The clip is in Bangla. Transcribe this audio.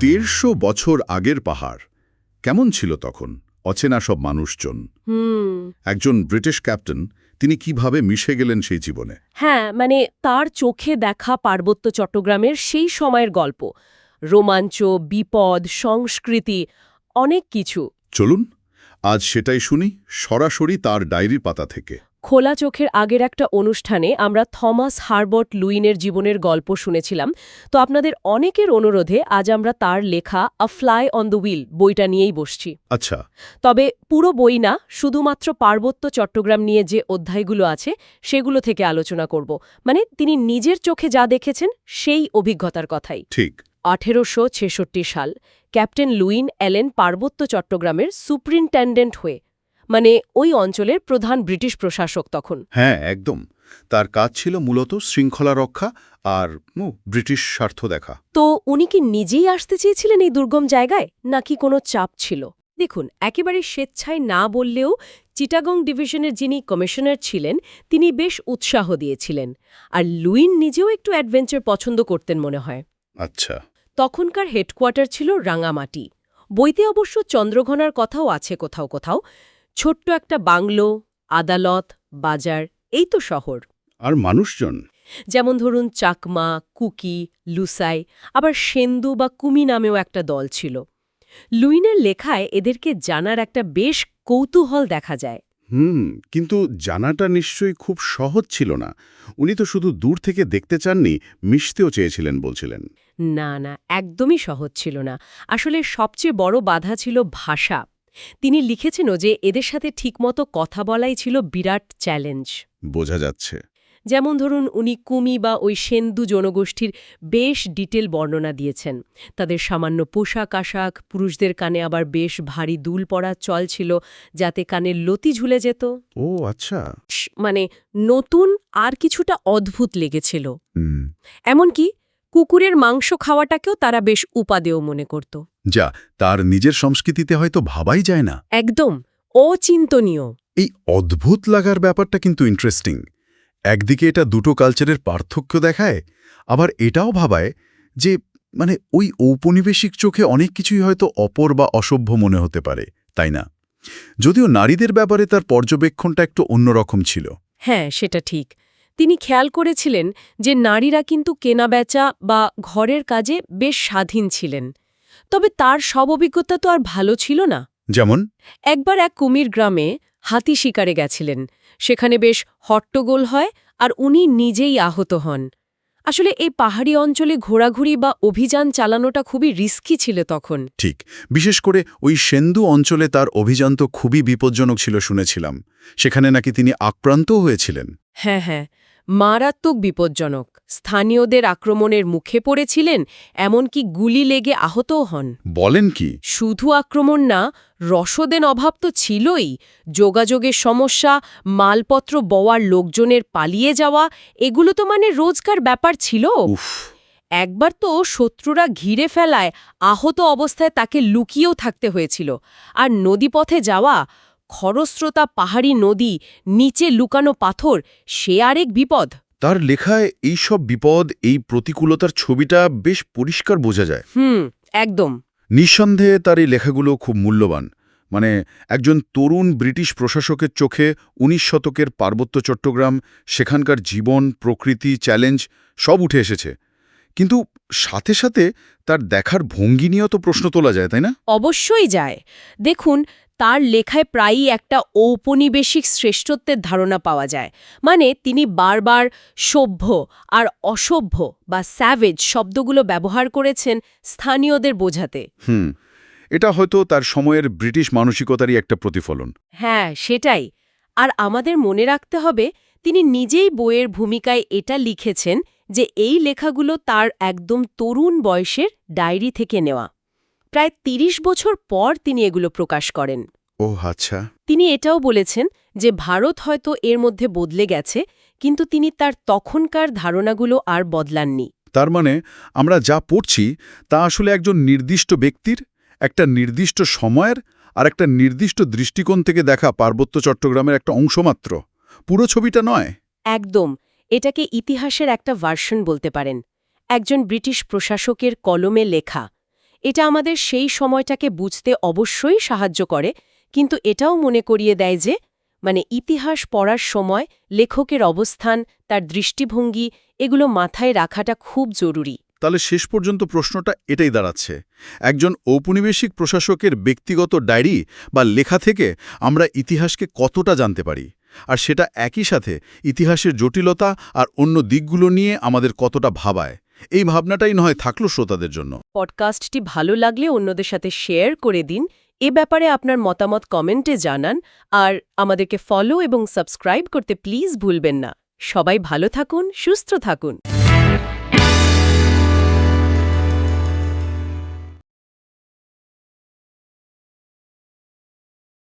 দেড়শো বছর আগের পাহাড়। কেমন ছিল তখন? অচেনা সব মানুষজন। একজন ব্রিটিশ ক্যাপ্টেন তিনি কীভাবে মিশে গেলেন সেই জীবনে? হ্যাঁ মানে তার চোখে দেখা পার্বত্য চট্টগ্রামের সেই সময়ের গল্প। রোমাঞ্চ বিপদ সংস্কৃতি অনেক কিছু। চলুন আজ সেটাই শুনি সরাসরি তার ডায়েরির পাতা থেকে। খোলা চোখের আগের একটা অনুষ্ঠানে আমরা থমাস হারবর্ট লুইনের জীবনের গল্প শুনেছিলাম। তো আপনাদের অনেকের অনুরোধে আজ আমরা তার লেখা a fly on the wheel বইটা নিয়েই বসছি। আচ্ছা। তবে পুরো বই না শুধুমাত্র পার্বত্য চট্টগ্রাম নিয়ে যে অধ্যায়গুলো আছে সেগুলো থেকে আলোচনা করব। মানে তিনি নিজের চোখে যা দেখেছেন সেই অভিজ্ঞতার কথাই। ঠিক। আঠেরোশো ছেষট্টি সাল ক্যাপ্টেন লুইন এলেন পার্বত্য চট্টগ্রামের সুপ্রিনটেন্ডেন্ট হয়ে। মানে ওই অঞ্চলের প্রধান ব্রিটিশ প্রশাসক তখন। হ্যাঁ একদম। তার কাজ ছিল মূলত শৃঙ্খলা রক্ষা আর ব্রিটিশ স্বার্থ দেখা। তো উনি কি নিজেই আসতে চেয়েছিলেন এই দুর্গম জায়গায় নাকি কোনো চাপ ছিল? দেখুন একেবারে স্বেচ্ছায় না বললেও চিটাগং ডিভিশনের যিনি কমিশনার ছিলেন তিনি বেশ উৎসাহ দিয়েছিলেন। আর লুইন নিজেও একটু অ্যাডভেঞ্চার পছন্দ করতেন মনে হয়। আচ্ছা। তখনকার হেডকোয়ার্টার ছিল রাঙামাটি। বইতে অবশ্য চন্দ্রঘনার কথাও আছে কোথাও কোথাও। ছোট্ট একটা বাংলো আদালত বাজার এই তো শহর। আর মানুষজন? যেমন ধরুন চাকমা কুকি লুসাই আবার সেন্দু বা কুমি নামেও একটা দল ছিল। লুইনের লেখায় এদেরকে জানার একটা বেশ কৌতূহল দেখা যায়। হুম কিন্তু জানাটা নিশ্চয়ই খুব সহজ ছিল না। উনি তো শুধু দূর থেকে দেখতে চাননি মিশতেও চেয়েছিলেন বলছিলেন। না না একদমই সহজ ছিল না। আসলে সবচেয়ে বড় বাধা ছিল ভাষা। তিনি লিখেছেনও যে এদের সাথে ঠিকমতো কথা বলাই ছিল বিরাট চ্যালেঞ্জ। বোঝা যাচ্ছে। যেমন ধরুন উনি কুমি বা ওই সেন্দু জনগোষ্ঠীর বেশ ডিটেল বর্ণনা দিয়েছেন। তাদের সামান্য পোশাক আশাক পুরুষদের কানে আবার বেশ ভারী দুল পড়া চল ছিল যাতে কানে লতি ঝুলে যেত। ও আচ্ছা। মানে নতুন আর কিছুটা অদ্ভুত লেগেছিল। এমনকি কুকুরের মাংস খাওয়াটাকেও তারা বেশ উপাদেয় মনে করত। যা তার নিজের সংস্কৃতিতে হয়তো ভাবাই যায় না। একদম। অচিন্তনীয়। এই অদ্ভুত লাগার ব্যাপারটা কিন্তু ইন্টারেস্টিং একদিকে এটা দুটো কালচারের পার্থক্য দেখায় আবার এটাও ভাবায় যে মানে ওই ঔপনিবেশিক চোখে অনেক কিছুই হয়তো অপর বা অসভ্য মনে হতে পারে তাই না? যদিও নারীদের ব্যাপারে তার পর্যবেক্ষণটা একটু অন্যরকম ছিল। হ্যাঁ সেটা ঠিক। তিনি খেয়াল করেছিলেন যে নারীরা কিন্তু কেনাবেচা বা ঘরের কাজে বেশ স্বাধীন ছিলেন। তবে তার সব অভিজ্ঞতা তো আর ভালো ছিল না। যেমন? একবার এক কুমির গ্রামে হাতি শিকারে গেছিলেন। সেখানে বেশ হট্টগোল হয় আর উনি নিজেই আহত হন। আসলে এই পাহাড়ি অঞ্চলে ঘোরাঘুরি বা অভিযান চালানোটা খুবই রিস্কি ছিল তখন। ঠিক। বিশেষ করে ওই সেন্দু অঞ্চলে তার অভিযান তো খুবই বিপজ্জনক ছিল শুনেছিলাম। সেখানে নাকি তিনি আক্রান্তও হয়েছিলেন। হ্যাঁ হ্যাঁ। মারাত্মক বিপজ্জনক। স্থানীয়দের আক্রমণের মুখে পড়েছিলেন এমনকি গুলি লেগে আহতও হন। বলেন কি? শুধু আক্রমণ না রসদের অভাব তো ছিলই। যোগাযোগের সমস্যা মালপত্র বওয়ার লোকজনের পালিয়ে যাওয়া এগুলো তো মানে রোজকার ব্যাপার ছিল। একবার তো শত্রুরা ঘিরে ফেলায় আহত অবস্থায় তাকে লুকিয়েও থাকতে হয়েছিল। আর নদীপথে যাওয়া খরস্রোতা পাহাড়ি নদী নিচে লুকানো পাথর সে আরেক বিপদ। তার লেখায় এই সব বিপদ এই প্রতিকূলতার ছবিটা বেশ পরিষ্কার বোঝা যায়। হুম একদম। নিঃসন্দেহে তার এই লেখাগুলো খুব মূল্যবান। মানে একজন তরুণ ব্রিটিশ প্রশাসকের চোখে উনিশ শতকের পার্বত্য চট্টগ্রাম সেখানকার জীবন প্রকৃতি চ্যালেঞ্জ সব উঠে এসেছে। কিন্তু সাথে সাথে তার দেখার ভঙ্গি নিয়েও তো প্রশ্ন তোলা যায় তাই না? অবশ্যই যায়। দেখুন তার লেখায় প্রায়ই একটা ঔপনিবেশিক শ্রেষ্ঠত্বের ধারণা পাওয়া যায়। মানে তিনি বারবার সভ্য আর অসভ্য বা স্যাভেজ শব্দগুলো ব্যবহার করেছেন স্থানীয়দের বোঝাতে। হুম এটা হয়তো তার সময়ের ব্রিটিশ মানসিকতারই একটা প্রতিফলন। হ্যাঁ সেটাই। আর আমাদের মনে রাখতে হবে তিনি নিজেই বইয়ের ভূমিকায় এটা লিখেছেন যে এই লেখাগুলো তার একদম তরুণ বয়সের ডায়েরি থেকে নেওয়া। প্রায় ৩০ বছর পর তিনি এগুলো প্রকাশ করেন। ও আচ্ছা। তিনি এটাও বলেছেন যে ভারত হয়তো এর মধ্যে বদলে গেছে কিন্তু তিনি তার তখনকার ধারণাগুলো আর বদলাননি। তার মানে আমরা যা পড়ছি তা আসলে একজন নির্দিষ্ট ব্যক্তির একটা নির্দিষ্ট সময়ের আর একটা নির্দিষ্ট দৃষ্টিকোণ থেকে দেখা পার্বত্য চট্টগ্রামের একটা অংশমাত্র পুরো ছবিটা নয়। একদম। এটাকে ইতিহাসের একটা ভার্সন বলতে পারেন। একজন ব্রিটিশ প্রশাসকের কলমে লেখা। এটা আমাদের সেই সময়টাকে বুঝতে অবশ্যই সাহায্য করে কিন্তু এটাও মনে করিয়ে দেয় যে মানে ইতিহাস পড়ার সময় লেখকের অবস্থান তার দৃষ্টিভঙ্গি এগুলো মাথায় রাখাটা খুব জরুরি। তাহলে শেষ পর্যন্ত প্রশ্নটা এটাই দাঁড়াচ্ছে। একজন ঔপনিবেশিক প্রশাসকের ব্যক্তিগত ডায়েরি বা লেখা থেকে আমরা ইতিহাসকে কতটা জানতে পারি? আর সেটা একই সাথে ইতিহাসের জটিলতা আর অন্য দিকগুলো নিয়ে আমাদের কতটা ভাবায়? এই ভাবনাটাই নয় থাকল শ্রোতাদের জন্য। পডকাস্টটি ভালো লাগলে অন্যদের সাথে শেয়ার করে দিন এ ব্যাপারে আপনার মতামত কমেন্টে জানান আর আমাদেরকে ফলো এবং সাবস্ক্রাইব করতে প্লিজ ভুলবেন না। সবাই ভালো থাকুন, সুস্থ থাকুন।